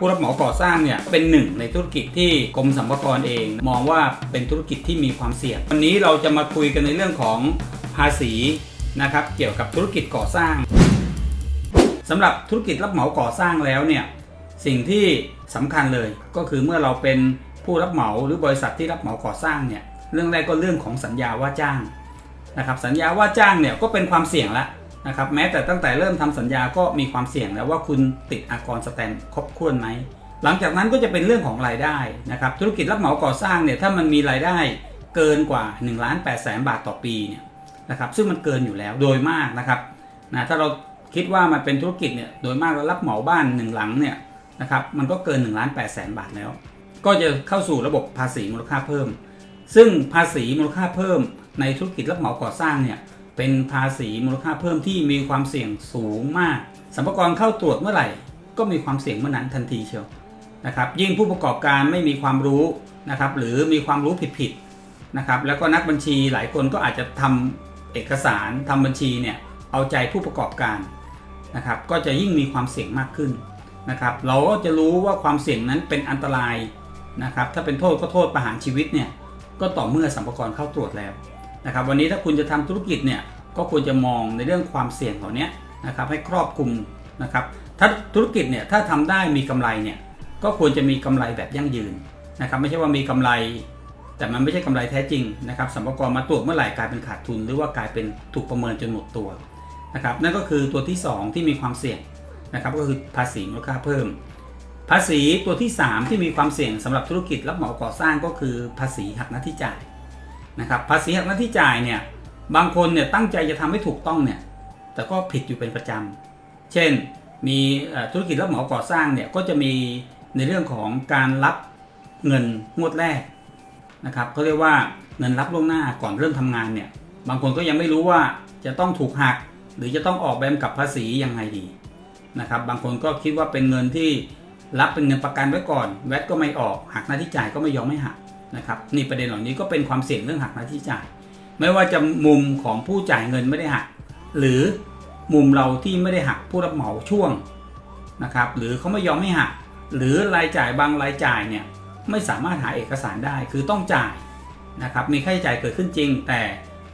ผู้รับเหมาก่อสร้างเนี่ยเป็นหนึ่งในธุรกิจที่กรมสรรพากรเอง มองว่าเป็นธุรกิจที่มีความเสี่ยง วันนี้เราจะมาคุยกันในเรื่องของภาษีนะครับเกี่ยวกับธุรกิจก่อสร้างสำหรับธุรกิจรับเหมาก่อสร้างแล้วเนี่ยสิ่งที่สำคัญเลยก็คือเมื่อเราเป็นผู้รับเหมาหรือบริษัทที่รับเหมาก่อสร้างเนี่ยเรื่องแรกก็เรื่องของสัญญาว่าจ้างนะครับสัญญาว่าจ้างเนี่ยก็เป็นความเสี่ยงละ นะครับแม้แต่ตั้งแต่เริ่มทำสัญญาก็มีความเสี่ยงแล้วว่าคุณติดอากรสแตนครบถ้วนไหมหลังจากนั้นก็จะเป็นเรื่องของรายได้นะครับธุรกิจรับเหมาก่อสร้างเนี่ยถ้ามันมีรายได้เกินกว่า1ล้าน8แสนบาทต่อปีเนี่ยนะครับซึ่งมันเกินอยู่แล้วโดยมากนะครับนะถ้าเราคิดว่ามันเป็นธุรกิจเนี่ยโดยมากเรารับเหมาบ้านหนึ่งหลังเนี่ยนะครับมันก็เกิน1ล้าน8แสนบาทแล้ว ก็จะเข้าสู่ระบบภาษีมูลค่าเพิ่ม ซึ่งภาษีมูลค่าเพิ่มในธุรกิจรับเหมาก่อสร้างเนี่ย เป็นภาษีมูลค่าเพิ่มที่มีความเสี่ยงสูงมากสัมภาระเข้าตรวจเมื่อไหร่ ก็มีความเสี่ยงเมื่อนั้นทันทีเชียวนะครับ ยิ่งผู้ประกอบการไม่มีความรู้นะครับ หรือมีความรู้ผิดๆนะครับ แล้วก็นักบัญชีหลายคนก็อาจจะทำเอกสารทำบัญชีเนี่ยเอาใจผู้ประกอบการนะครับ ก็จะยิ่งมีความเสี่ยงมากขึ้นนะครับ เราก็จะรู้ว่าความเสี่ยงนั้นเป็นอันตรายนะครับ ถ้าเป็นโทษก็โทษประหารชีวิตเนี่ยก็ต่อเมื่อสัมภาระเข้าตรวจแล้ว นะครับวันนี้ถ้าคุณจะทำธุรกิจเนี่ยก็ควรจะมองในเรื่องความเสี่ยงเหล่านี้นะครับให้ครอบคลุมนะครับถ้าธุรกิจเนี่ยถ้าทำได้มีกำไรเนี่ยก็ควรจะมีกำไรแบบยั่งยืนนะครับไม่ใช่ว่ามีกำไร แต่มันไม่ใช่กำไรแท้จริงนะครับสัมภาระมาตรวจเมื่อไหร่กลายเป็นขาดทุน หรือว่ากลายเป็นถูกประเมินจนหมดตัวนะครับนั่นก็คือตัวที่ 2 ที่มีความเสี่ยงนะครับก็คือภาษีมูลค่าเพิ่ม ภาษีตัวที่ 3 ที่มีความเสี่ยงสำหรับธุรกิจรับเหมาก่อสร้างก็คือภาษีหักหน้าที่จ่าย นะครับภาษีหักหน้าที่จ่ายเนี่ยบางคนเนี่ยตั้งใจจะทำให้ถูกต้องเนี่ยแต่ก็ผิดอยู่เป็นประจำเช่นมีธุรกิจรับเหมาก่อสร้างเนี่ยก็จะมีในเรื่องของการรับเงินงวดแรกนะครับเขาเรียกว่าเงินรับล่วงหน้าก่อนเริ่มทำงานเนี่ยบางคนก็ยังไม่รู้ว่าจะต้องถูกหัก หรือจะต้องออกแบบกับภาษียังไงดีนะครับบางคนก็คิดว่าเป็นเงินที่รับเป็นเงินประกันไว้ก่อน แวดก็ไม่ออกหักหน้าที่จ่ายก็ไม่ยอมไม่หัก นะครับนี่ประเด็นเหล่านี้ก็เป็นความเสี่ยงเรื่องหักหน้าที่จ่าย ไม่ว่าจะมุมของผู้จ่ายเงินไม่ได้หัก หรือมุมเราที่ไม่ได้หักผู้รับเหมาช่วงนะครับหรือเขาไม่ยอมให้หัก หรือรายจ่ายบางรายจ่ายเนี่ยไม่สามารถหาเอกสารได้คือต้องจ่ายนะครับมีค่าใช้จ่ายเกิดขึ้นจริง แต่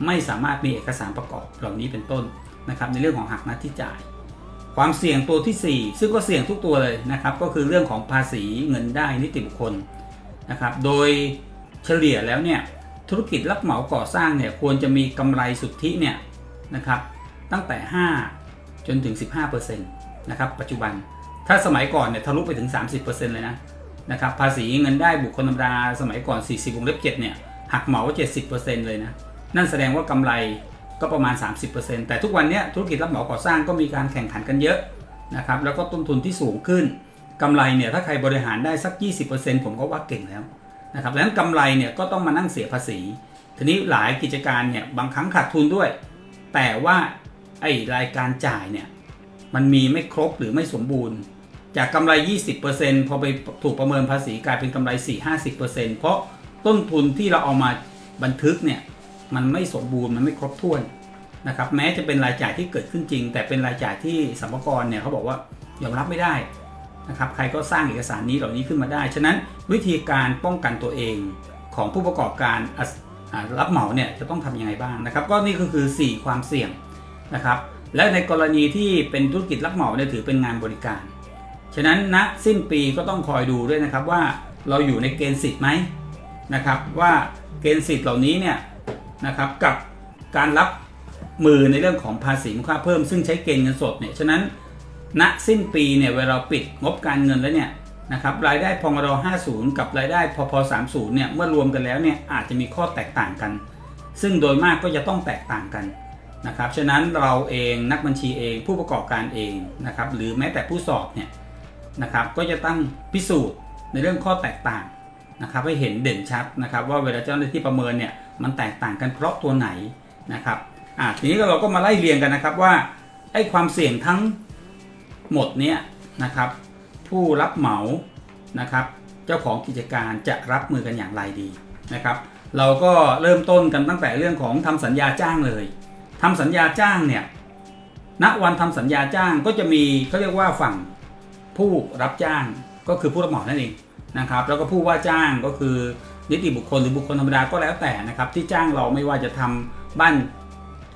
ไม่สามารถมีเอกสารประกอบเหล่านี้เป็นต้นนะครับในเรื่องของหักหน้าที่จ่าย ความเสี่ยงตัวทีสี่4 ซึ่งก็เสี่ยงทุกตัวเลยนะครับก็คือเรื่องของภาษีเงินได้นิติบุคคลนะครับโดย เฉลี่ยแล้วเนี่ยธุรกิจรับเหมาก่อสร้างเนี่ยควรจะมีกำไรสุทธิเนี่ยนะครับตั้งแต่ 5 จนถึง 15%นะครับปัจจุบันถ้าสมัยก่อนเนี่ยทะลุไปถึง 30%เลยนะนะครับภาษีเงินได้บุคคลธรรมดาสมัยก่อน 40วงเล็บ7เนี่ยหักเหมา 70%เลยนะนั่นแสดงว่ากำไรก็ประมาณ 30%แต่ทุกวันนี้ธุรกิจรับเหมาก่อสร้างก็มีการแข่งขันกันเยอะนะครับแล้วก็ต้นทุนที่สูงขึ้นกำไรเนี่ยถ้าใครบริหารได้สัก 20%ผมก็ว่าเก่งแล้ว นะครับดังนั้นกำไรเนี่ยก็ต้องมานั่งเสียภาษี ทีนี้หลายกิจการเนี่ยบางครั้งขาดทุนด้วย แต่ว่าไอ้รายการจ่ายเนี่ยมันมีไม่ครบหรือไม่สมบูรณ์ จากกำไร 20%พอไปถูกประเมินภาษีกลายเป็นกำไร 4-50%เพราะต้นทุนที่เราเอามาบันทึกเนี่ยมันไม่สมบูรณ์มันไม่ครบถ้วนนะครับแม้จะเป็นรายจ่ายที่เกิดขึ้นจริง แต่เป็นรายจ่ายที่สัมภาระเนี่ยเขาบอกว่ายอมรับไม่ได้ นะครับใครก็สร้างเอกสารนี้เหล่านี้ขึ้นมาได้ ฉะนั้นวิธีการป้องกันตัวเองของผู้ประกอบการรับเหมาเนี่ยจะต้องทำยังไงบ้างนะครับ ก็นี่ก็คือ 4 ความเสี่ยงนะครับ และในกรณีที่เป็นธุรกิจรับเหมาเนี่ยถือเป็นงานบริการ ฉะนั้นณสิ้นปีก็ต้องคอยดูด้วยนะครับว่าเราอยู่ในเกณฑ์สิทธิ์ไหมนะครับว่าเกณฑ์สิทธิ์เหล่านี้เนี่ยนะครับกับการรับมือในเรื่องของภาษีมูลค่าเพิ่มซึ่งใช้เกณฑ์เงินสดเนี่ยฉะนั้น ณสิ้นปีเนี่ยเวลาเราปิดงบการเงินแล้วเนี่ยนะครับรายได้พมร50 กับรายได้พพ30เนี่ยเมื่อรวมกันแล้วเนี่ยอาจจะมีข้อแตกต่างกัน ซึ่งโดยมากก็จะต้องแตกต่างกันนะครับฉะนั้นเราเองนักบัญชีเองผู้ประกอบการเองนะครับหรือแม้แต่ผู้สอบเนี่ยนะครับก็จะตั้งพิสูจน์ในเรื่องข้อแตกต่างนะครับให้เห็นเด่นชัดนะครับว่าเวลาเจ้าหน้าที่ประเมินเนี่ยมันแตกต่างกันเพราะตัวไหนนะครับอะทีนี้เราก็มาไล่เรียงกันนะครับว่าไอ้ความเสี่ยงทั้ง หมดเนี้ยนะครับ ผู้รับเหมานะครับ เจ้าของกิจการจะรับมือกันอย่างไรดีนะครับ เราก็เริ่มต้นกันตั้งแต่เรื่องของทำสัญญาจ้างเลยทำสัญญาจ้างเนี่ยณวันทำสัญญาจ้างก็จะมีเขาเรียกว่าฝั่งผู้รับจ้างก็คือผู้รับเหมานั่นเองนะครับ แล้วก็ผู้ว่าจ้างก็คือนิติบุคคลหรือบุคคลธรรมดาก็แล้วแต่นะครับ ที่จ้างเราไม่ว่าจะทำบ้าน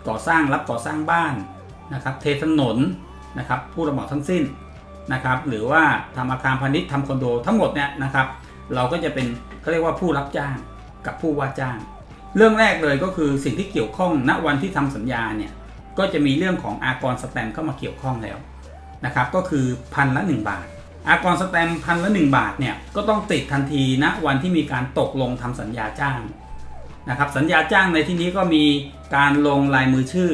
ก่อสร้างรับก่อสร้างบ้านนะครับ เทถนน นะครับผู้รับเหมาทั้งสิ้นนะครับหรือว่าทำอาคารพาณิชย์ทำคอนโดทั้งหมดเนี่ยนะครับเราก็จะเป็นเขาเรียกว่าผู้รับจ้างกับผู้ว่าจ้าง เรื่องแรกเลยก็คือสิ่งที่เกี่ยวข้องณวันที่ทำสัญญาเนี่ยก็จะมีเรื่องของอากรสแตมเข้ามาเกี่ยวข้องแล้วนะครับก็คือพันละ 1 บาท อากรสแตมพันละ 1 บาทเนี่ยก็ต้องติดทันทีณวันที่มีการตกลงทำสัญญาจ้างนะครับสัญญาจ้างในที่นี้ก็มีการลงลายมือชื่อ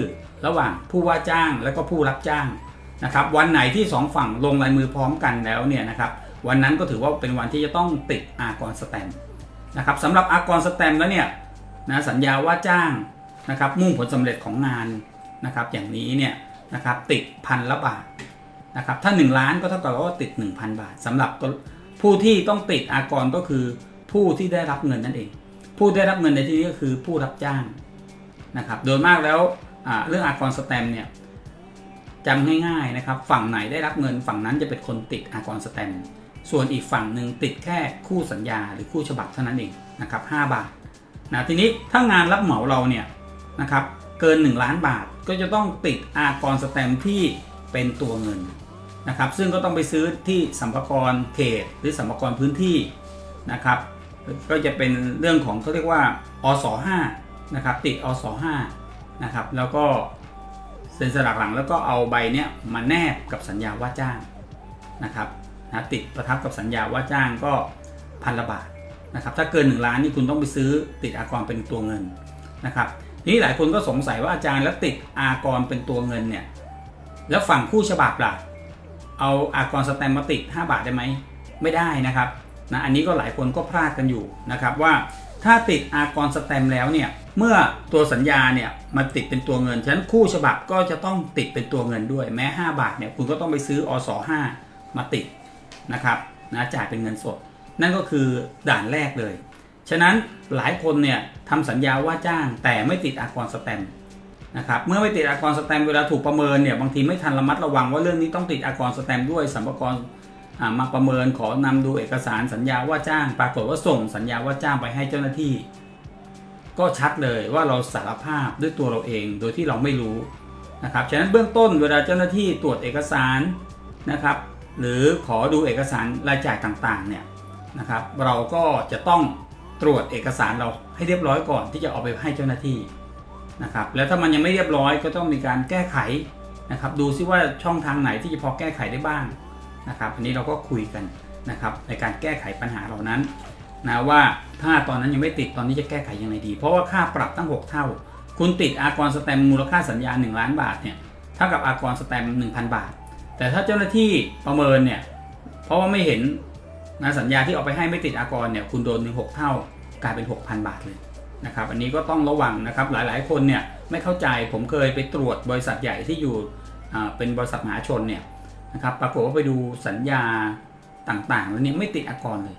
ระหว่างผู้ว่าจ้างและก็ผู้รับจ้าง นะครับวันไหนที่สองฝั่งลงลายมือพร้อมกันแล้วเนี่ยนะครับวันนั้นก็ถือว่าเป็นวันที่จะต้องติดอากรสแตมนะครับสำหรับอากรสแตมแล้วเนี่ยนะสัญญาว่าจ้างนะครับมุ่งผลสำเร็จของงานนะครับอย่างนี้เนี่ยนะครับติดพันละบาทนะครับถ้า 1 ล้านก็เท่ากับว่าติด 1,000 บาทสำหรับผู้ที่ต้องติดอากรก็คือผู้ที่ได้รับเงินนั่นเอง ผู้ได้รับเงินในที่นี้ก็คือผู้รับจ้างนะครับโดยมากแล้วเรื่องอากรสแตมเนี่ย จำง่ายๆนะครับ ฝั่งไหนได้รับเงินฝั่งนั้นจะเป็นคนติดอากรสแตมส่วนอีกฝั่งหนึ่งติดแค่คู่สัญญาหรือคู่ฉบับเท่านั้นเองนะครับ5บาทนะทีนี้ถ้างานรับเหมาเราเนี่ยนะครับเกิน 1 ล้านบาทก็จะต้องติดอากรสแตมที่เป็นตัวเงินนะครับซึ่งก็ต้องไปซื้อที่สัมภากรเขต หรือสัมภากรพื้นที่นะครับ ก็จะเป็นเรื่องของเขาเรียกว่าอส5นะครับติดอส5นะครับแล้วก็ เซ็นสลักหลังแล้วก็เอาใบเนี้ยมาแนบกับสัญญาว่าจ้างนะครับนะติดประทับกับสัญญาว่าจ้างก็พันละบาทนะครับถ้าเกิน 1 ล้านนี่คุณต้องไปซื้อติดอากรเป็นตัวเงินนะครับทีนี้หลายคนก็สงสัยว่าอาจารย์แล้วติดอากรเป็นตัวเงินเนี่ยแล้วฝั่งคู่ฉบับล่ะเอาอากรสแตมมาติด 5 บาทได้ไหมไม่ได้นะครับนะอันนี้ก็หลายคนก็พลาดกันอยู่นะครับว่าถ้าติดอากรสแตมแล้วเนี่ย เมื่อตัวสัญญาเนี่ยมาติดเป็นตัวเงิน ฉะนั้นคู่ฉบับก็จะต้องติดเป็นตัวเงินด้วย แม้ 5 บาทเนี่ยคุณก็ต้องไปซื้ออส5มาติดนะครับนะจ่ายเป็นเงินสด นั่นก็คือด่านแรกเลย ฉะนั้นหลายคนเนี่ยทำสัญญาว่าจ้างแต่ไม่ติดอากรสแตมนะครับเมื่อไม่ติดอากรสแตมเวลาถูกประเมินเนี่ยบางทีไม่ทันระมัดระวังว่าเรื่องนี้ต้องติดอากรสแตมด้วยสัมภารอ่ามาประเมินขอนำดูเอกสารสัญญาว่าจ้าง ปรากฏว่าส่งสัญญาว่าจ้างไปให้เจ้าหน้าที่ ก็ชัดเลยว่าเราสารภาพด้วยตัวเราเองโดยที่เราไม่รู้นะครับ ฉะนั้นเบื้องต้นเวลาเจ้าหน้าที่ตรวจเอกสารนะครับ หรือขอดูเอกสารรายจ่ายต่างๆเนี่ยนะครับเราก็จะต้องตรวจเอกสารเราให้เรียบร้อยก่อนที่จะเอาไปให้เจ้าหน้าที่นะครับแล้วถ้ามันยังไม่เรียบร้อยก็ต้องมีการแก้ไขนะครับดูซิว่าช่องทางไหนที่จะพอแก้ไขได้บ้างนะครับอันนี้เราก็คุยกันนะครับในการแก้ไขปัญหาเหล่านั้น นะว่าถ้าตอนนั้นยังไม่ติดตอนนี้จะแก้ไขยังไงดี เพราะว่าค่าปรับตั้ง 6 เท่า คุณติดอากรสแตมมูลค่าสัญญา 1 ล้านบาทเนี่ยเท่ากับอากรสแตม1,000 บาท แต่ถ้าเจ้าหน้าที่ประเมินเนี่ยเพราะว่าไม่เห็นนะสัญญาที่เอาไปให้ไม่ติดอากรเนี่ยคุณโดนถึง6เท่ากลายเป็น 6,000 บาทเลยนะครับอันนี้ก็ต้องระวังนะครับหลายๆ คนเนี่ยไม่เข้าใจผมเคยไปตรวจบริษัทใหญ่ที่อยู่เป็นบริษัทมหาชนเนี่ยนะครับปรากฏว่าไปดูสัญญาต่างๆแล้วเนี่ยไม่ติดอากรเลย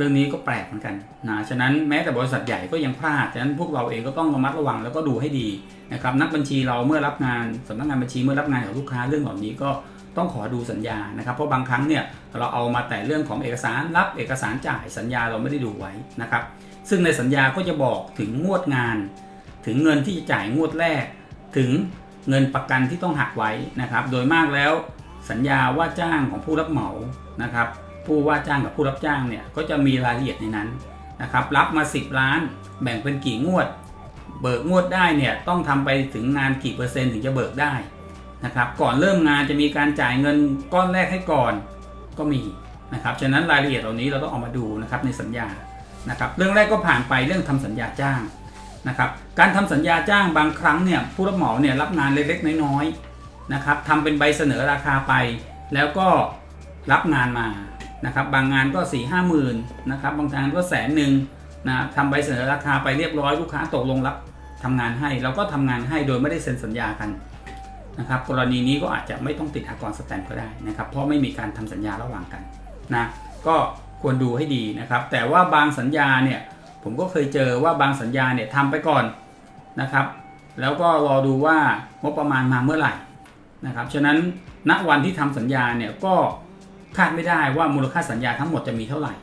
รื่องนี้ก็แปลกเหมือนกันนะฉะนั้นแม้แต่บริษัทใหญ่ก็ยังพลาดฉะนั้นพวกเราเองก็ต้องระมัดระวังแล้วก็ดูให้ดีนะครับนักบัญชีเราเมื่อรับงานสำนักงานบัญชีเมื่อรับงานกับลูกค้าเรื่องเหล่านี้ก็ต้องขอดูสัญญานะครับ เพราะบางครั้งเนี่ยเราเอามาแต่เรื่องของเอกสารรับเอกสารจ่ายสัญญาเราไม่ได้ดูไว้นะครับ ซึ่งในสัญญาก็จะบอกถึงงวดงาน ถึงเงินที่จะจ่ายงวดแรก ถึงเงินประกันที่ต้องหักไว้นะครับ โดยมากแล้วสัญญาว่าจ้างของผู้รับเหมานะครับ ผู้ว่าจ้างกับผู้รับจ้างเนี่ยก็จะมีรายละเอียดในนั้นนะครับรับมา 10 ล้าน แบ่งเป็นกี่งวด เบิกงวดได้เนี่ยต้องทำไปถึงงานกี่เปอร์เซ็นต์ถึงจะเบิกได้นะครับก่อนเริ่มงานจะมีการจ่ายเงินก้อนแรกให้ก่อนก็มีนะครับฉะนั้นรายละเอียดเหล่านี้เราต้องเอามาดูนะครับในสัญญานะครับเรื่องแรกก็ผ่านไปเรื่องทำสัญญาจ้างนะครับการทำสัญญาจ้างบางครั้งเนี่ยผู้รับเหมาเนี่ยรับงานเล็กๆน้อยๆนะครับทำเป็นใบเสนอราคาไป แล้วก็รับงานมา นะครับบางงานก็4ี่ห้าหมื่นนะครับบางงานก็แสนหนึ่งนะทำใบเสนอราคาไปเรียบร้อยลูกค้าตกลงรับทำงานให้เราก็ทำงานให้โดยไม่ได้เซ็นสัญญากันนะครับกรณีนี้ก็อาจจะไม่ต้องติดอากรสแตมก็ได้นะครับเพราะไม่มีการทำสัญญาระหว่างกันนะก็ควรดูให้ดีนะครับแต่ว่าบางสัญญาเนี่ยผมก็เคยเจอว่าบางสัญญาเนี่ยทำไปก่อนนะครับ แล้วก็รอดูว่างบประมาณมาเมื่อไหร่นะครับฉะนั้นณวันที่ทำสัญญาเนี่ยก็ คาดไม่ได้ว่ามูลค่าสัญญาทั้งหมดจะมีเท่าไหร่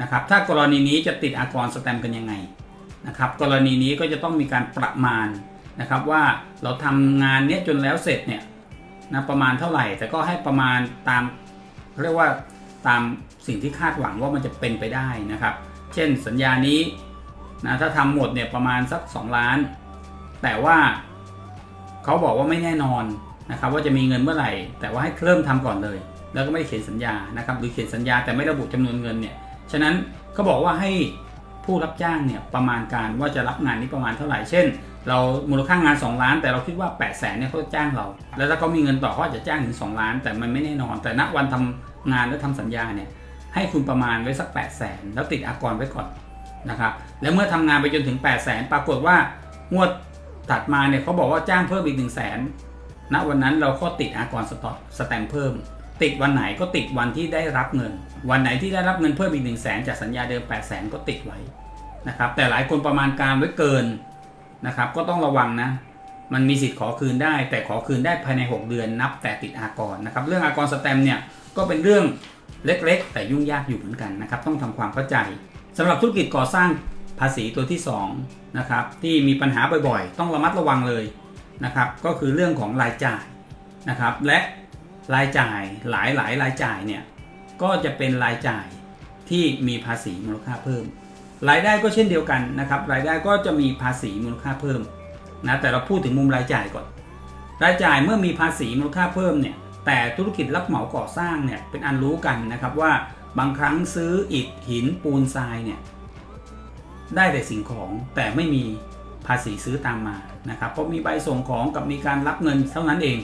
นะครับถ้ากรณีนี้จะติดอากรสแตมกันยังไงนะครับกรณีนี้ก็จะต้องมีการประมาณนะครับว่าเราทำงานเนี้ยจนแล้วเสร็จเนี่ยนะประมาณเท่าไหร่ แต่ก็ให้ประมาณตามเรียกว่าตามสิ่งที่คาดหวังว่ามันจะเป็นไปได้นะครับ เช่นสัญญานี้นะถ้าทำหมดเนี่ยประมาณสัก 2 ล้าน แต่ว่าเขาบอกว่าไม่แน่นอนนะครับว่าจะมีเงินเมื่อไหร่ แต่ว่าให้เริ่มทำก่อนเลย แล้วก็ไม่ได้เขียนสัญญานะครับหรือเขียนสัญญาแต่ไม่ระบุจำนวนเงินเนี่ยฉะนั้นเขาบอกว่าให้ผู้รับจ้างเนี่ยประมาณการว่าจะรับงานนี้ประมาณเท่าไหร่เช่น เรามูลค่างาน 2 ล้าน แต่เราคิดว่า 8 0 0แสนเนี่ยเขาจะจ้างเรา แล้วถ้าเขามีเงินต่อเขาจะจ้างถึง 2 ล้าน แต่มันไม่แน่นอน แต่ณวันทำงานและทำสัญญาเนี่ยให้คุณประมาณไว้สัก 8 0 0แสนแล้วติดอากรไว้ก่อนนะครับแล้วเมื่อทำงานไปจนถึง 8 0 0แสนปรากฏว่างวดถัดมาเนี่ยเขาบอกว่าจ้างเพิ่มอีก 1 0 0 0 0แสนณวันนั้นเราก็ติดอากรสต็อกสแตมเพิ่ม ติดวันไหนก็ติดวันที่ได้รับเงิน วันไหนที่ได้รับเงินเพิ่มอีก1 0 0 0 0แสนจากสัญญาเดิม8 0 0แสนก็ติดไว้นะครับ แต่หลายคนประมาณการไว้เกินนะครับ ก็ต้องระวังนะมันมีสิทธิ์ขอคืนได้ แต่ขอคืนได้ภายใน 6 เดือนนับแต่ติดอากรนะครับ เรื่องอากรสแตมเนี่ยก็เป็นเรื่องเล็กๆ แต่ยุ่งยากอยู่เหมือนกันนะครับ ต้องทำความเข้าใจสำหรับธุรกิจก่อสร้างภาษีตัวที่2นะครับที่มีปัญหาบ่อยๆ ต้องระมัดระวังเลยนะครับ ก็คือเรื่องของรายจ่ายนะครับ และ รายจ่ายหลายๆรายจ่ายเนี่ยก็จะเป็นรายจ่ายที่มีภาษีมูลค่าเพิ่ม รายได้ก็เช่นเดียวกันนะครับ รายได้ก็จะมีภาษีมูลค่าเพิ่มนะแต่เราพูดถึงมุมรายจ่ายก่อน รายจ่ายเมื่อมีภาษีมูลค่าเพิ่มเนี่ยแต่ธุรกิจรับเหมาก่อสร้างเนี่ยเป็นอันรู้กันนะครับว่าบางครั้งซื้ออิฐหินปูนทรายเนี่ยได้แต่สิ่งของแต่ไม่มีภาษีซื้อตามมานะครับเพราะมีใบส่งของกับมีการรับเงินเท่านั้นเอง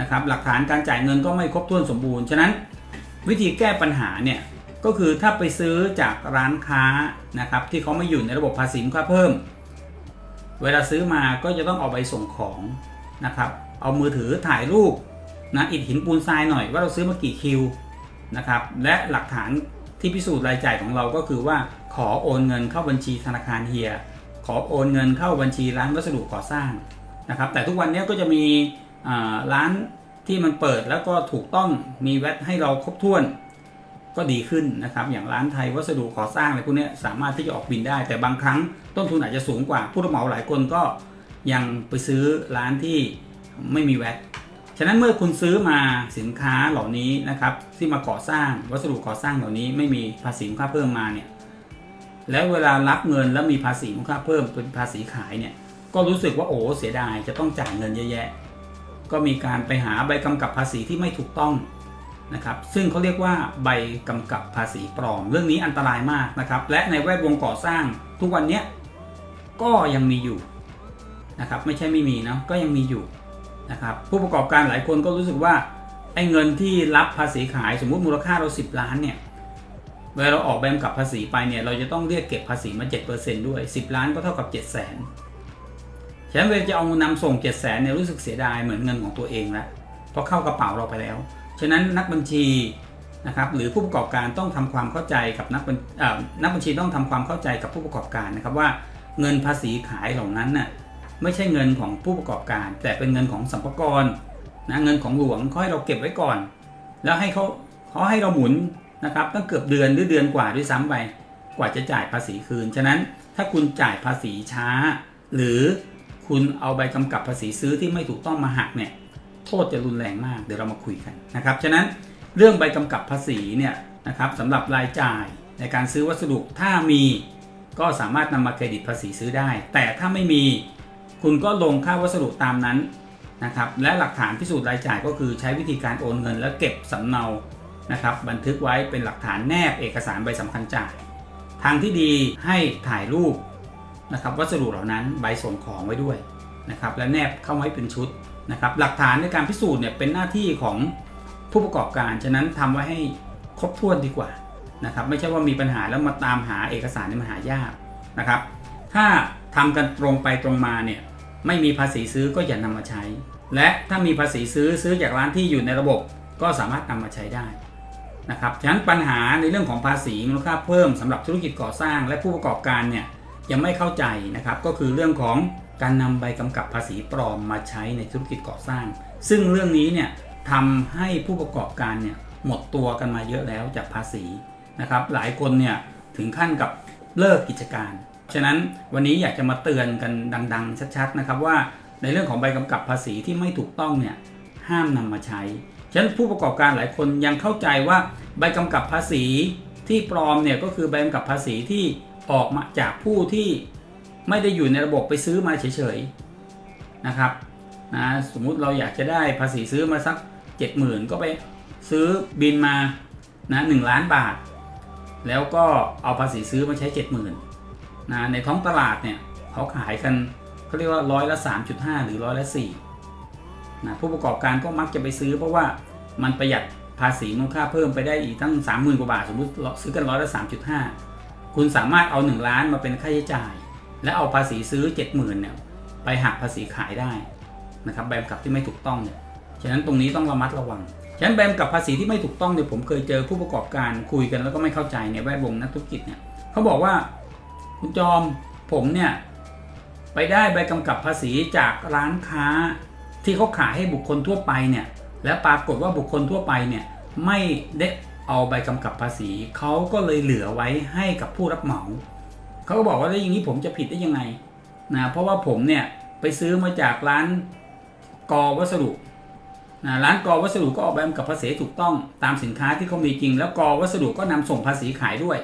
นะครับ หลักฐานการจ่ายเงินก็ไม่ครบถ้วนสมบูรณ์ ฉะนั้นวิธีแก้ปัญหาเนี่ยก็คือถ้าไปซื้อจากร้านค้านะครับที่เขาไม่อยู่ในระบบภาษีค่าเพิ่ม เวลาซื้อมาก็จะต้องเอาใบส่งของนะครับ เอามือถือถ่ายรูปนะอิฐหินปูนทรายหน่อยว่าเราซื้อมากี่คิวนะครับและหลักฐานที่พิสูจน์รายจ่ายของเราก็คือว่าขอโอนเงินเข้าบัญชีธนาคารเฮีย ขอโอนเงินเข้าบัญชีร้านวัสดุก่อสร้างนะครับแต่ทุกวันนี้ก็จะมี ร้านที่มันเปิดแล้วก็ถูกต้องมีแวตให้เราครบถ้วนก็ดีขึ้นนะครับ อย่างร้านไทยวัสดุก่อสร้างอะไรพวกนี้สามารถที่จะออกบินได้ แต่บางครั้งต้นทุนอาจจะสูงกว่า ผู้รับเหมาหลายคนก็ยังไปซื้อร้านที่ไม่มีแวตฉะนั้นเมื่อคุณซื้อมาสินค้าเหล่านี้นะครับที่มาก่อสร้างวัสดุก่อสร้างเหล่านี้ไม่มีภาษีมูลค่าเพิ่มมาเนี่ยแล้วเวลารับเงินแล้วมีภาษีมูลค่าเพิ่มเป็นภาษีขายเนี่ยก็รู้สึกว่าโอ้เสียดายจะต้องจ่ายเงินเยอะแยะ ก็มีการไปหาใบกำกับภาษีที่ไม่ถูกต้องนะครับ ซึ่งเขาเรียกว่าใบกำกับภาษีปลอม เรื่องนี้อันตรายมากนะครับ และในแวดวงก่อสร้างทุกวันนี้ก็ยังมีอยู่นะครับ ไม่ใช่ไม่มีนะก็ยังมีอยู่นะครับ ผู้ประกอบการหลายคนก็รู้สึกว่าไอ้เงินที่รับภาษีขายสมมุติมูลค่าเรา 10 ล้านเนี่ยเวลาเราออกใบกำกับภาษีไปเนี่ยเราจะต้องเรียกเก็บภาษีมา 7%ด้วย 10 ล้านก็เท่ากับ 7 0 0 0 0 0ฉะนั้นเวลาจะเอานำส่ง7 0 0 0 0เนี่ยรู้สึกเสียดายเหมือนเงินของตัวเองแล้วเพราะเข้ากระเป๋าเราไปแล้ว ฉะนั้นนักบัญชีนะครับหรือผู้ประกอบการต้องทำความเข้าใจกับนักบัญนักบัญชีต้องทำความเข้าใจกับผู้ประกอบการนะครับว่าเงินภาษีขายเหล่านั้นน่ะไม่ใช่เงินของผู้ประกอบการ แต่เป็นเงินของสัมภากรนะเงินของหลวงเขาให้เราเก็บไว้ก่อน แล้วให้เขาเขาให้เราหมุนนะครับตั้งเกือบเดือนหรือเดือนกว่าด้วยซ้ำไปกว่าจะจ่ายภาษีคืน ฉะนั้นถ้าคุณจ่ายภาษีช้า หรือ คุณเอาใบกำกับภาษีซื้อที่ไม่ถูกต้องมาหักเนี่ยโทษจะรุนแรงมากเดี๋ยวเรามาคุยกันนะครับฉะนั้นเรื่องใบกำกับภาษีเนี่ยนะครับสำหรับรายจ่ายในการซื้อวัสดุถ้ามีก็สามารถนำมาเครดิตภาษีซื้อได้ แต่ถ้าไม่มีคุณก็ลงค่าวัสดุตามนั้นนะครับและหลักฐานพิสูจน์รายจ่ายก็คือใช้วิธีการโอนเงิน และเก็บสำเนานะครับบันทึกไว้เป็นหลักฐานแนบเอกสารใบสำคัญจ่าย ทางที่ดีให้ถ่ายรูป นะครับวัสดุเหล่านั้นใบส่งของไว้ด้วยนะครับและแนบเข้าไว้เป็นชุดนะครับหลักฐานในการพิสูจน์เนี่ยเป็นหน้าที่ของผู้ประกอบการ ฉะนั้นทำไว้ให้ครบถ้วนดีกว่านะครับไม่ใช่ว่ามีปัญหาแล้วมาตามหาเอกสารในมหายากนะครับ ถ้าทำกันตรงไปตรงมาเนี่ยไม่มีภาษีซื้อก็อย่านำมาใช้ และถ้ามีภาษีซื้อซื้อจากร้านที่อยู่ในระบบก็สามารถนำมาใช้ได้นะครับฉะนั้นปัญหาในเรื่องของภาษีมูลค่าเพิ่มสำหรับธุรกิจก่อสร้าง และผู้ประกอบการเนี่ย ยังไม่เข้าใจนะครับ ก็คือเรื่องของการนำใบกำกับภาษีปลอมมาใช้ในธุรกิจก่อสร้าง ซึ่งเรื่องนี้เนี่ยทำให้ผู้ประกอบการเนี่ยหมดตัวกันมาเยอะแล้วจากภาษีนะครับ หลายคนเนี่ยถึงขั้นกับเลิกกิจการ ฉะนั้นวันนี้อยากจะมาเตือนกันดัง ๆ ชัด ๆ นะครับว่าในเรื่องของใบกำกับภาษีที่ไม่ถูกต้องเนี่ยห้ามนำมาใช้ ฉะนั้นผู้ประกอบการหลายคนยังเข้าใจว่าใบกำกับภาษีที่ปลอมเนี่ยก็คือใบกำกับภาษีที่ ออกมาจากผู้ที่ไม่ได้อยู่ในระบบไปซื้อมาเฉยๆนะครับนะสมมุติเราอยากจะได้ภาษีซื้อมาสัก 70,000 ก็ไปซื้อบินมานะหล้านบาท แล้วก็เอาภาษีซื้อมาใช้ 70,000นะในท้องตลาดเนี่ยเขาขายกันเขาเรียกว่าร้อยละ 3.5 หรือร้อยละ4นะผู้ประกอบการก็มักจะไปซื้อเพราะว่ามันประหยัดภาษีมูลค่าเพิ่มไปได้อีกตั้ง 30,000 กว่าบาท สมมติเราซื้อกันร้อยละ 3.5 คุณสามารถเอา 1 ล้านมาเป็นค่าใช้จ่าย และเอาภาษีซื้อ 70,000เนี่ยไปหักภาษีขายได้นะครับแบบกับที่ไม่ถูกต้องเนี่ยฉะนั้นตรงนี้ต้องระมัดระวังฉะนั้นแบมกับภาษีที่ไม่ถูกต้องเนี่ยผมเคยเจอผู้ประกอบการคุยกันแล้วก็ไม่เข้าใจในแวดวงนักธุรกิจเนี่ยเขาบอกว่าคุณจอมผมเนี่ยไปได้ใบกำกับภาษีจากร้านค้าที่เขาขายให้บุคคลทั่วไปเนี่ยแล้วปรากฏว่าบุคคลทั่วไปเนี่ยไม่ได้ เอาใบกำกับภาษีเขาก็เลยเหลือไว้ให้กับผู้รับเหมาเขาก็บอกว่าแล้วอย่างนี้ผมจะผิดได้ยังไงนะเพราะว่าผมเนี่ยไปซื้อมาจากร้านกอวัสดุนะร้านกอวัสดุก็ออกใบกำกับภาษีถูกต้องตามสินค้าที่เขามีจริง แล้วกอวัสดุก็นำส่งภาษีขายด้วย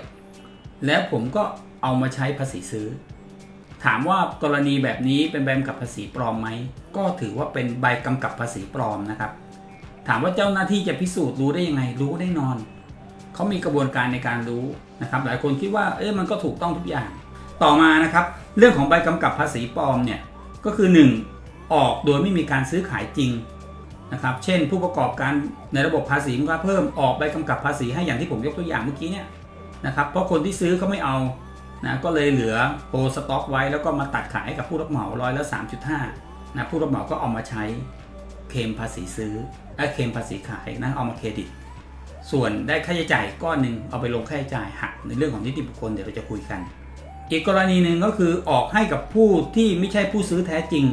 แล้วผมก็เอามาใช้ภาษีซื้อ ถามว่ากรณีแบบนี้เป็นใบกำกับภาษีปลอมไหมก็ถือว่าเป็นใบกำกับภาษีปลอมนะครับ ถามว่าเจ้าหน้าที่จะพิสูจน์รู้ได้ยังไง รู้ได้นอน เขามีกระบวนการในการรู้นะครับ หลายคนคิดว่าเอ๊ะมันก็ถูกต้องทุกอย่าง ต่อมานะครับ เรื่องของใบกำกับภาษีปลอมเนี่ยก็คือ 1. ออกโดยไม่มีการซื้อขายจริงนะครับ เช่น ผู้ประกอบการในระบบภาษีมูลค่าเพิ่มออกใบกำกับภาษีให้อย่างที่ผมยกตัวอย่างเมื่อกี้เนี่ยนะครับ เพราะคนที่ซื้อเขาไม่เอานะก็เลยเหลือโฮสต็อกไว้แล้วก็มาตัดขายกับผู้รับเหมาร้อยละ3.5นะผู้รับเหมาก็เอามาใช้ เคลมภาษีซื้อ และเคลมภาษีขายนะเอามาเครดิต ส่วนได้ค่าใช้จ่ายก้อนหนึ่งเอาไปลงค่าใช้จ่ายหักในเรื่องของนิติบุคคลเดี๋ยวเราจะคุยกัน อีกกรณีหนึ่งก็คือออกให้กับผู้ที่ไม่ใช่ผู้ซื้อแท้จริง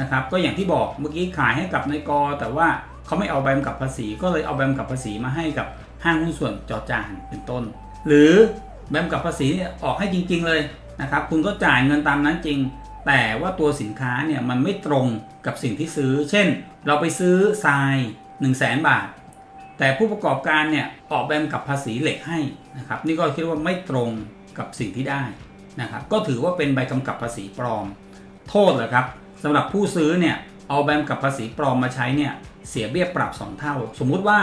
นะครับก็อย่างที่บอกเมื่อกี้ขายให้กับนายกแต่ว่าเขาไม่เอาใบกำกับภาษีก็เลยเอาใบกำกับภาษีมาให้กับห้างหุ้นส่วนจอจานเป็นต้น หรือใบกำกับภาษีเนี่ยออกให้จริง ๆ เลยนะครับ คุณก็จ่ายเงินตามนั้นจริง แต่ว่าตัวสินค้าเนี่ยมันไม่ตรงกับสิ่งที่ซื้อ เช่น เราไปซื้อทราย1 0 0 0 0แบาท แต่ผู้ประกอบการเนี่ยออกใบกำกับภาษีเหล็กให้นะครับนี่ก็คิดว่าไม่ตรงกับสิ่งที่ได้นะครับก็ถือว่าเป็นใบกำกับภาษีปลอม โทษเหรอครับสำหรับผู้ซื้อเนี่ยเอาใบกำกับภาษีปลอมมาใช้เนี่ยเสียเบี้ยปรับ 2 เท่า สมมุติว่า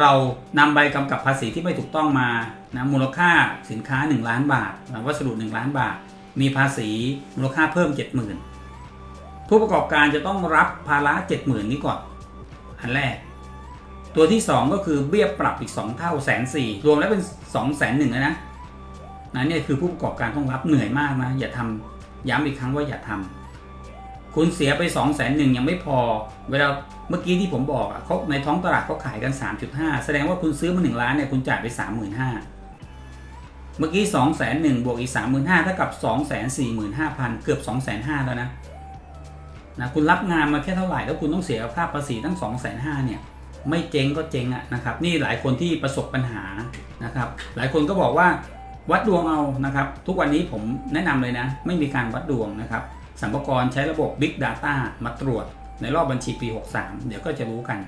เรานำใบกำกับภาษีที่ไม่ถูกต้องมานะมูลค่าสินค้า 1 ล้านบาทวัสดุ 1 ล้านบาท มีภาษีมูลค่าเพิ่ม 70,000 ผู้ประกอบการจะต้องรับภาระ 70,000 นี้ก่อน อันแรก ตัวที่ 2 ก็คือเบี้ยปรับอีก 2 เท่าแสนสี่รวมแล้วเป็น2 0 0 0 0 0หนึ่งนะนะเนี่ยคือผู้ประกอบการต้องรับเหนื่อยมากนะ อย่าทำย้ำอีกครั้งว่าอย่าทำคุณเสียไป2องแสนหนึ่งยังไม่พอ เวลาเมื่อกี้ที่ผมบอกอะเขาในท้องตลาดเขาขายกัน 3.5 แสดงว่าคุณซื้อมา1ล้านเนี่ยคุณจ่ายไป 35,000 เมื่อกี้2องแสนหนึ่งบวกอีก35,000เท่ากับ2 4 5 0 0 0เกือบ2 5 0 0 0แล้วนะนะคุณรับงานมาแค่เท่าไหร่แล้วคุณต้องเสียค่าภาษีตั้ง2 5 0 0 0เนี่ยไม่เจ๊งก็เจ๊งอะนะครับนี่หลายคนที่ประสบปัญหานะครับหลายคนก็บอกว่าวัดดวงเอานะครับ ทุกวันนี้ผมแนะนำเลยนะ ไม่มีการวัดดวงนะครับสัมภากรใช้ระบบ Big Data มาตรวจในรอบบัญชีปี 63 เดี๋ยวก็จะรู้กัน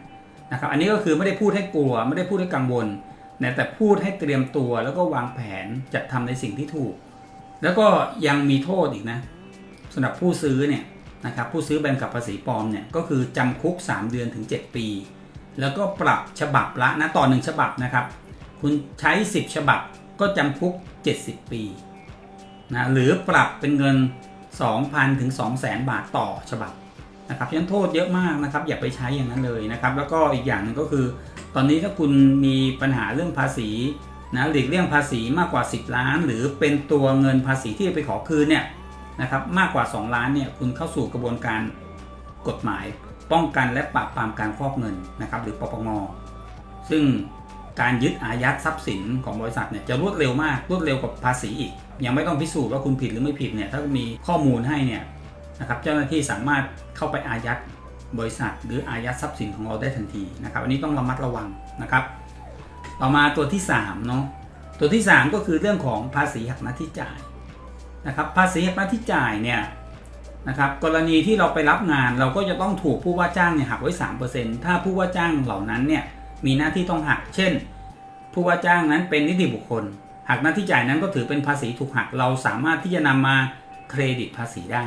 นะครับอันนี้ก็คือไม่ได้พูดให้กลัว ไม่ได้พูดให้กังวล นะแต่พูดให้เตรียมตัวแล้วก็วางแผนจัดทำในสิ่งที่ถูก แล้วก็ยังมีโทษอีกนะสำหรับผู้ซื้อเนี่ยนะครับผู้ซื้อแบงกับภาษีปลอมเนี่ยก็คือจำคุก 3 เดือนถึง 7 ปี แล้วก็ปรับฉบับละนะต่อหนึ่งฉบับนะครับ คุณใช้ 10 ฉบับก็จำคุก 70 ปีนะหรือปรับเป็นเงิน 2,000ถึง200,000 บาทต่อฉบับนะครับฉะนั้นโทษเยอะมากนะครับ อย่าไปใช้อย่างนั้นเลยนะครับ แล้วก็อีกอย่างหนึ่งก็คือ ตอนนี้ถ้าคุณมีปัญหาเรื่องภาษีนะหลีกเลี่ยงภาษีมากกว่า 10 ล้าน หรือเป็นตัวเงินภาษีที่ไปขอคืนเนี่ยนะครับมากกว่า 2 ล้านเนี่ยคุณเข้าสู่กระบวนการกฎหมาย ป้องกันและปราบปรามการฟอกเงินนะครับหรือปปงซึ่งการยึดอายัดทรัพย์สินของบริษัทเนี่ยจะรวดเร็วมากรวดเร็วกว่าภาษีอีก ยังไม่ต้องพิสูจน์ว่าคุณผิดหรือไม่ผิดเนี่ยถ้ามีข้อมูลให้เนี่ยนะครับเจ้าหน้าที่สามารถเข้าไปอายัด บริษัท หรืออายัดทรัพย์สินของเราได้ทันทีนะครับอันนี้ต้องระมัดระวังนะครับ ต่อมาตัวที่3เนาะตัวที่ 3 ก็คือเรื่องของภาษีหักหน้าที่จ่ายนะครับ ภาษีหักหน้าที่จ่ายเนี่ยนะครับกรณีที่เราไปรับงานเราก็จะต้องถูกผู้ว่าจ้างเนี่ยหักไว้ 3%ถ้าผู้ว่าจ้างเหล่านั้นเนี่ยมีหน้าที่ต้องหัก เช่น ผู้ว่าจ้างนั้นเป็นนิติบุคคลหักหน้าที่จ่ายนั้นก็ถือเป็นภาษีถูกหักเราสามารถที่จะนำมาเครดิตภาษีได้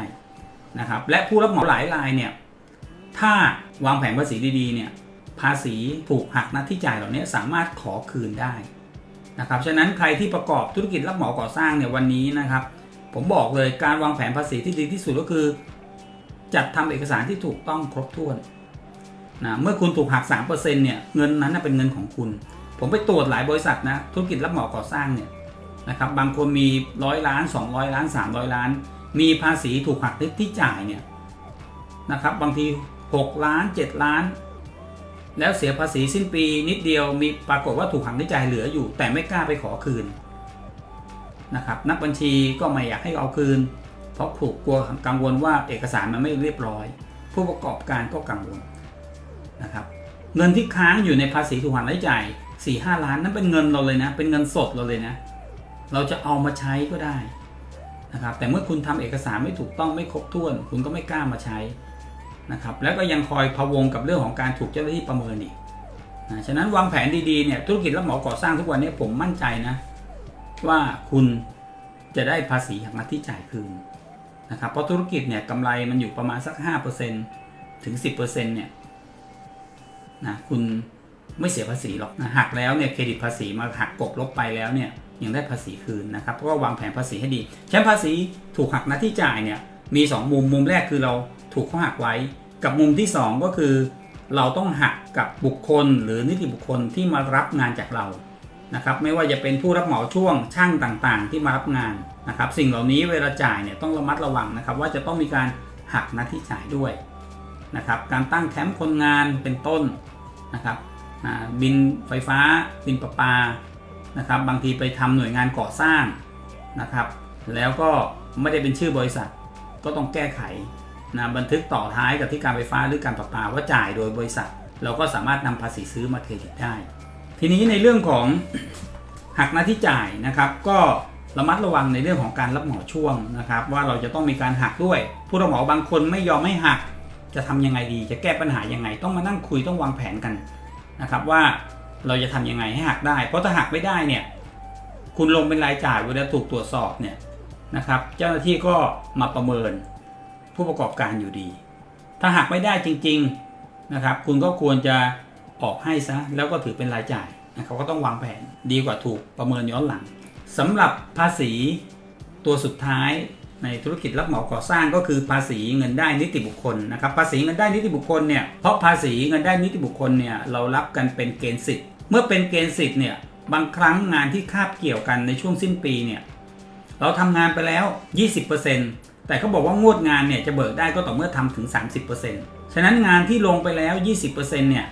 นะครับและผู้รับเหมาหลายรายเนี่ย ถ้าวางแผนภาษีดีๆเนี่ยภาษีถูกหักน้าที่จ่ายเหล่านี้สามารถขอคืนได้นะครับฉะนั้นใครที่ประกอบธุรกิจรับเหมาก่อสร้างเนี่ยวันนี้นะครับ ผมบอกเลยการวางแผนภาษีที่ดีที่สุดก็คือ จัดทำเอกสารที่ถูกต้องครบถ้วนนะเมื่อคุณถูกหัก 3%เนี่ยเงินนั้นเป็นเงินของคุณ ผมไปตรวจหลายบริษัทนะธุรกิจรับเหมาก่อสร้างเนี่ยนะครับบางคนมีร้อยล้าน 200 ล้าน 300 ล้าน มีภาษีถูกหักที่จ่ายเนี่ยนะครับบางที 6 ล้าน 7 ล้าน แล้วเสียภาษีสิ้นปีนิดเดียวมีปรากฏว่าถูกหักที่จ่ายเหลืออยู่ แต่ไม่กล้าไปขอคืนนะครับนักบัญชีก็ไม่อยากให้เอาคืน เพราะถูกกลัวกังวลว่าเอกสารมันไม่เรียบร้อย ผู้ประกอบการก็กังวลนะครับเงินที่ค้างอยู่ในภาษีถูกหักรายจ่าย4ี่ห้าล้านนั้นเป็นเงินเราเลยนะ เป็นเงินสดเราเลยนะ เราจะเอามาใช้ก็ได้นะครับแต่เมื่อคุณทำเอกสารไม่ถูกต้องไม่ครบถ้วน คุณก็ไม่กล้ามาใช้ นะครับแล้วก็ยังคอยพะวงกับเรื่องของการถูกเจ้าหน้าที่ประเมินอีกนะฉะนั้นวางแผนดีๆเนี่ยธุรกิจรับเหมาก่อสร้างทุกวันนี้ผมมั่นใจนะ ว่าคุณจะได้ภาษีหักหน้าที่จ่ายคืนนะครับเพราะธุรกิจเนี่ยกำไรมันอยู่ประมาณสัก 5%ถึง 10%เนี่ยนะคุณไม่เสียภาษีหรอกนะหักแล้วเนี่ยเครดิตภาษีมาหักกบลบไปแล้วเนี่ยยังได้ภาษีคืนนะครับเพราะว่าวางแผนภาษีให้ดีแชมป์ภาษีถูกหักหน้าที่จ่ายเนี่ยมี 2 มุมมุมแรกคือเรา ถูกเขาหักไว้ กับมุมที่ 2 ก็คือ เราต้องหักกับบุคคลหรือนิติบุคคลที่มารับงานจากเรานะครับไม่ว่าจะเป็นผู้รับเหมาช่วงช่างต่างๆ ที่มารับงานนะครับ สิ่งเหล่านี้เวลาจ่ายเนี่ยต้องระมัดระวังนะครับ ว่าจะต้องมีการหักหน้าที่จ่ายด้วยนะครับ การตั้งแคมป์คนงานเป็นต้นนะครับบินไฟฟ้า บินประปานะครับ บางทีไปทำหน่วยงานก่อสร้างนะครับ แล้วก็ไม่ได้เป็นชื่อบริษัทก็ต้องแก้ไข นะบันทึกต่อท้ายกับที่การไฟฟ้าหรือการประปาว่าจ่ายโดยบริษัท เราก็สามารถนำภาษีซื้อมาเครดิตได้ ทีนี้ในเรื่องของหักหน้าที่จ่ายนะครับ ก็ระมัดระวังในเรื่องของการรับเหมาช่วงนะครับ ว่าเราจะต้องมีการหักด้วย ผู้รับเหมาบางคนไม่ยอมไม่หัก จะทำยังไงดี จะแก้ปัญหายังไง ต้องมานั่งคุยต้องวางแผนกันนะครับว่าเราจะทำยังไงให้หักได้ เพราะถ้าหักไม่ได้เนี่ยคุณลงเป็นรายจ่ายเวลาถูกตรวจสอบเนี่ยนะครับ เจ้าหน้าที่ก็มาประเมิน ผู้ประกอบการอยู่ดี ถ้าหักไม่ได้จริงๆนะครับ คุณก็ควรจะออกให้ซะแล้วก็ถือเป็นรายจ่ายนะครับก็ต้องวางแผนดีกว่าถูกประเมินย้อนหลังสำหรับภาษีตัวสุดท้ายในธุรกิจรับเหมาก่อสร้างก็คือภาษีเงินได้นิติบุคคลนะครับภาษีเงินได้นิติบุคคลเนี่ยเพราะภาษีเงินได้นิติบุคคลเนี่ยเรารับกันเป็นเกณฑ์สิทธิ์เมื่อเป็นเกณฑ์สิทธิ์เนี่ยบางครั้งงานที่คาบเกี่ยวกันในช่วงสิ้นปีเนี่ยเราทำงานไปแล้ว 20% แต่เขาบอกว่างวดงานเนี่ยจะเบิกได้ก็ต่อเมื่อทำถึง 30%ฉะนั้นงานที่ลงไปแล้ว 20%เนี่ย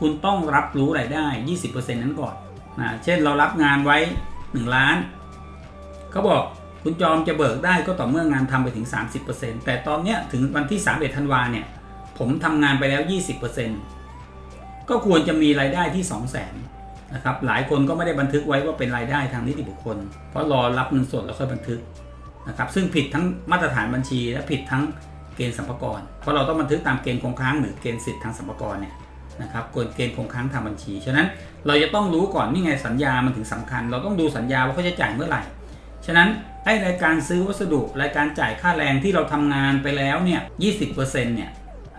คุณต้องรับรู้รายได้ 20%นั้นก่อนนะเช่นเรารับงานไว้ 1 ล้านเขาบอกคุณจอมจะเบิกได้ก็ต่อเมื่องานทำไปถึง 30%แต่ตอนเนี้ยถึงวันที่31ธันวาเนี่ยผมทำงานไปแล้ว 20%ก็ควรจะมีรายได้ที่ 200,000นะครับหลายคนก็ไม่ได้บันทึกไว้ว่าเป็นรายได้ทางนิติบุคคล เพราะรอรับเงินสดแล้วค่อยบันทึก นะครับซึ่งผิดทั้งมาตรฐานบัญชี และผิดทั้งเกณฑ์สัมภาระเพราะเราต้องบันทึกตามเกณฑ์คงค้างหรือเกณฑ์สิทธิ์ทางสัมภาระเนี่ยนะครับกฎเกณฑ์คงค้างทางบัญชี ฉะนั้นเราจะต้องรู้ก่อนนี่ไงสัญญามันถึงสำคัญ เราต้องดูสัญญาว่าเขาจะจ่ายเมื่อไหร่ ฉะนั้นไอ้รายการซื้อวัสดุรายการจ่ายค่าแรงที่เราทำงานไปแล้วเนี่ย20%เนี่ย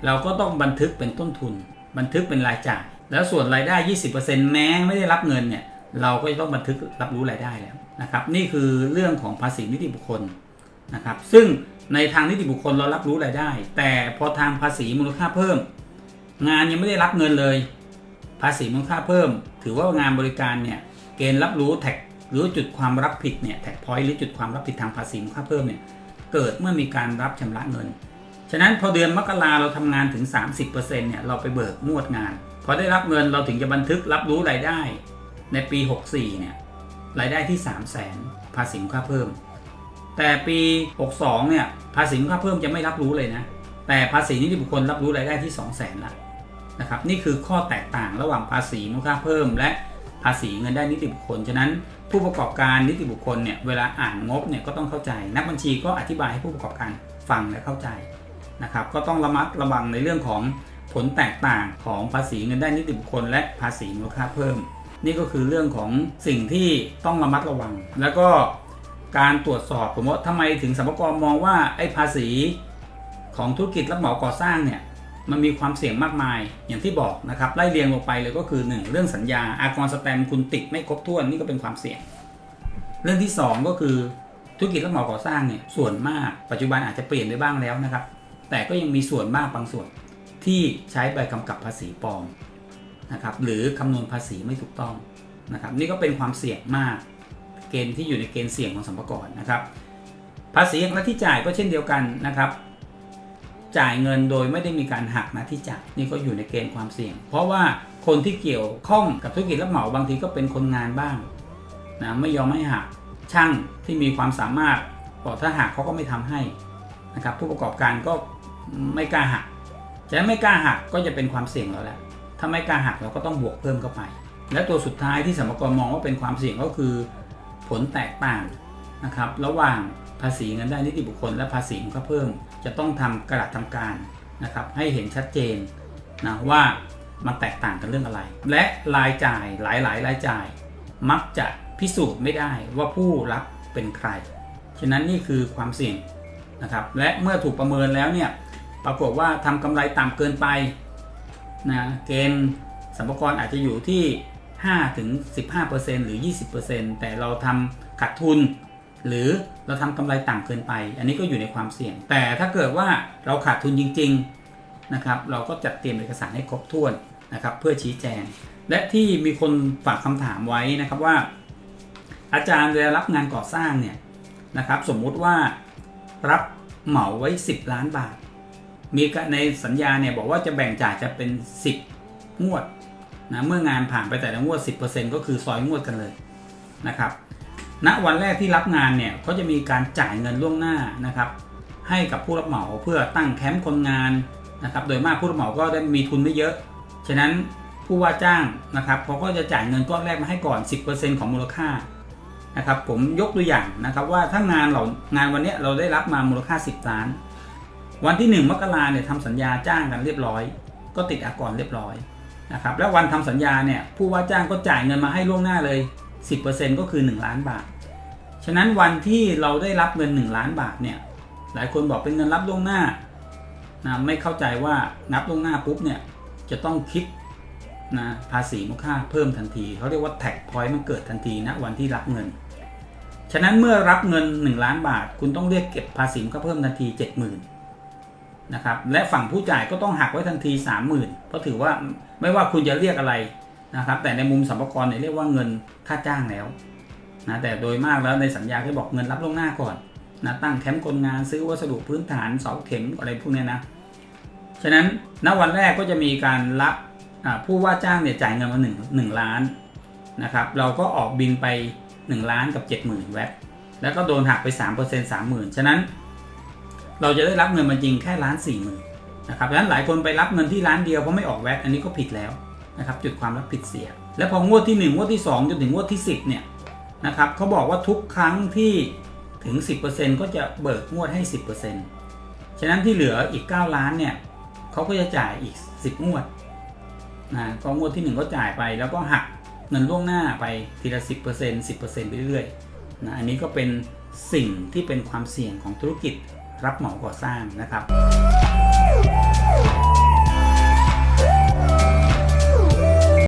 เราก็ต้องบันทึกเป็นต้นทุน บันทึกเป็นรายจ่าย แล้วส่วนรายได้ 20%แม้ไม่ได้รับเงินเนี่ยเราก็จะต้องบันทึกรับรู้รายได้แล้ว นะครับนี่คือเรื่องของภาษีนิติบุคคลนะครับซึ่งในทางนิติบุคคลเรารับรู้รายได้ แต่พอทางภาษีมูลค่าเพิ่ม งานยังไม่ได้รับเงินเลย ภาษีมูลค่าเพิ่ม ถือว่างานบริการเนี่ยเกณฑ์รับรู้แท็กหรือจุดความรับผิดเนี่ยแท็กพอยต์หรือจุดความรับผิดทางภาษีมูลค่าเพิ่มเนี่ยเกิดเมื่อมีการรับชำระเงิน ฉะนั้นพอเดือนมกราเราทำงานถึง 30%เนี่ยเราไปเบิกงวดงาน พอได้รับเงินเราถึงจะบันทึกรับรู้รายได้ ในปี 64เนี่ย รายได้ที่ 3 0 0 0 0 0ภาษีมูลค่าเพิ่ม แต่ปี 62 เนี่ยภาษีมูลค่าเพิ่มจะไม่รับรู้เลยนะ แต่ภาษีนิติบุคคลรับรู้รายได้ที่ 2 0 0 0 0 0ละนะครับนี่คือข้อแตกต่างระหว่างภาษีมูลค่าเพิ่ม และภาษีเงินได้นิติบุคคลฉะนั้นผู้ประกอบการนิติบุคคลเนี่ยเวลาอ่านงบเนี่ยก็ต้องเข้าใจ นักบัญชีก็อธิบายให้ผู้ประกอบการฟังและเข้าใจนะครับก็ต้องระมัดระวังในเรื่องของผลแตกต่างของภาษีเงินได้นิติบุคคล และภาษีมูลค่าเพิ่ม นี่ก็คือเรื่องของสิ่งที่ต้องระมัดระวัง แล้วก็การตรวจสอบผมว่าทำไมถึงสรรพากรมองว่าไอ้ภาษีของธุรกิจรับเหมาก่อสร้างเนี่ยมันมีความเสี่ยงมากมายอย่างที่บอกนะครับไล่เรียงลงไปเลยก็คือ 1 เรื่องสัญญาอากรสแตมคุณติดไม่ครบถ้วนนี่ก็เป็นความเสี่ยง เรื่องที่ 2 ก็คือธุรกิจรับเหมาก่อสร้างเนี่ยส่วนมากปัจจุบันอาจจะเปลี่ยนไปบ้างแล้วนะครับ แต่ก็ยังมีส่วนมากบางส่วนที่ใช้ใบกำกับภาษีปลอม นะครับหรือคำนวณภาษีไม่ถูกต้องนะครับนี่ก็เป็นความเสี่ยงมากเกณฑ์ที่อยู่ในเกณฑ์เสี่ยงของสรรพากรนะครับภาษีหักหน้าที่จ่ายก็เช่นเดียวกันนะครับจ่ายเงินโดยไม่ได้มีการหักหน้าที่จ่ายนี่ก็อยู่ในเกณฑ์ความเสี่ยง เพราะว่าคนที่เกี่ยวข้องกับธุรกิจรับเหมาบางทีก็เป็นคนงานบ้างนะไม่ยอมให้หักช่างที่มีความสามารถบอกถ้าหักเขาก็ไม่ทำให้นะครับผู้ประกอบการก็ไม่กล้าหักฉะนั้นไม่กล้าหักก็จะเป็นความเสี่ยงแล้วแหละ ถ้าไม่กล้าหักเราก็ต้องบวกเพิ่มเข้าไป และตัวสุดท้ายที่สมกรมองว่าเป็นความเสี่ยงก็คือผลแตกต่างนะครับระหว่างภาษีเงินได้นิติบุคคลและภาษีมูลค่าเพิ่ม จะต้องทำกระดาษทำการนะครับให้เห็นชัดเจนนะว่ามันแตกต่างกันเรื่องอะไร และรายจ่ายหลายๆ รายจ่าย มักจะพิสูจน์ไม่ได้ว่าผู้รับเป็นใคร ฉะนั้นนี่คือความเสี่ยงนะครับและเมื่อถูกประเมินแล้วเนี่ยปรากฏว่าทำกำไรต่ำเกินไป นะเกณฑ์สัมภาระอาจจะอยู่ที่5ถึง15%หรือ 20%แต่เราทำขาดทุน หรือเราทำกำไรต่ำเกินไป อันนี้ก็อยู่ในความเสี่ยง แต่ถ้าเกิดว่าเราขาดทุนจริงๆนะครับเราก็จัดเตรียมเอกสารให้ครบถ้วนนะครับเพื่อชี้แจง และที่มีคนฝากคำถามไว้นะครับว่า อาจารย์เวลารับงานก่อสร้างเนี่ยนะครับสมมุติว่ารับเหมาไว้ 10 ล้านบาท มีในสัญญาเนี่ยบอกว่าจะแบ่งจ่ายจะเป็น 10 งวดนะเมื่องานผ่านไปแต่ละงวด 10%ก็คือซอยงวดกันเลยนะครับณวันแรกที่รับงานเนี่ยเขาจะมีการจ่ายเงินล่วงหน้านะครับให้กับผู้รับเหมาเพื่อตั้งแคมป์คนงานนะครับโดยมากผู้รับเหมาก็ได้มีทุนไม่เยอะ ฉะนั้นผู้ว่าจ้างนะครับเขาก็จะจ่ายเงินก้อนแรกมาให้ก่อน 10%ของมูลค่านะครับผมยกตัวอย่างนะครับว่าถ้างานเรางานวันนี้เราได้รับมามูลค่า 10ล้าน วันที่ 1 มกราเนี่ยทำสัญญาจ้างกันเรียบร้อย ก็ติดอากรเรียบร้อยนะครับแล้ววันทำสัญญาเนี่ยผู้ว่าจ้างก็จ่ายเงินมาให้ล่วงหน้าเลย 10%ก็คือ 1 ล้านบาท ฉะนั้นวันที่เราได้รับเงิน 1 ล้านบาทเนี่ยหลายคนบอกเป็นเงินรับล่วงหน้านะไม่เข้าใจว่านับล่วงหน้าปุ๊บเนี่ยจะต้องคิดนะภาษีมูลค่าเพิ่มทันทีเขาเรียกว่าแท็กพอยต์มันเกิดทันทีนะวันที่รับเงิน ฉะนั้นเมื่อรับเงิน 1 ล้านบาท คุณต้องเรียกเก็บภาษีมูลค่าเพิ่มทันที 70,000 นะครับและฝั่งผู้จ่ายก็ต้องหักไว้ทันที 30,000 เพราะถือว่าไม่ว่าคุณจะเรียกอะไรนะครับแต่ในมุมสัมภาระเนี่ยเรียกว่าเงินค่าจ้างแล้วนะแต่โดยมากแล้วในสัญญาเขาบอกเงินรับล่วงหน้าก่อนนะตั้งแคมป์คนงานซื้อวัสดุพื้นฐานเสาเข็มอะไรพวกนี้นะฉะนั้นณวันแรกก็จะมีการรับผู้ว่าจ้างเนี่ยจ่ายเงินมา1 1ล้านนะครับเราก็ออกบินไป 1 ล้านกับ 70,000 แวตแล้วก็โดนหักไป 3% 30,000 ฉะนั้น เราจะได้รับเงินมาจริงแค่ล้านสี่หมื่นนะครับดังนั้นหลายคนไปรับเงินที่ร้านเดียวเพราะไม่ออกแวตอันนี้ก็ผิดแล้วนะครับจุดความรับผิดเสีย และพองวดที่ 1 งวดที่ 2 จนถึงงวดที่ 10เนี่ยนะครับเขาบอกว่าทุกครั้งที่ถึง 10%ก็จะเบิกงวดให้ 10%ฉะนั้นที่เหลืออีก 9 ล้านเนี่ยเขาก็จะจ่ายอีก 10 งวดนะก็งวดที่ 1 ก็จ่ายไปแล้วก็หักเงินล่วงหน้าไปทีละ 10% 10%ไปเรื่อยๆนะอันนี้ก็เป็นสิ่งที่เป็นความเสี่ยงของธุรกิจ รับเหมาก่อสร้างนะครับ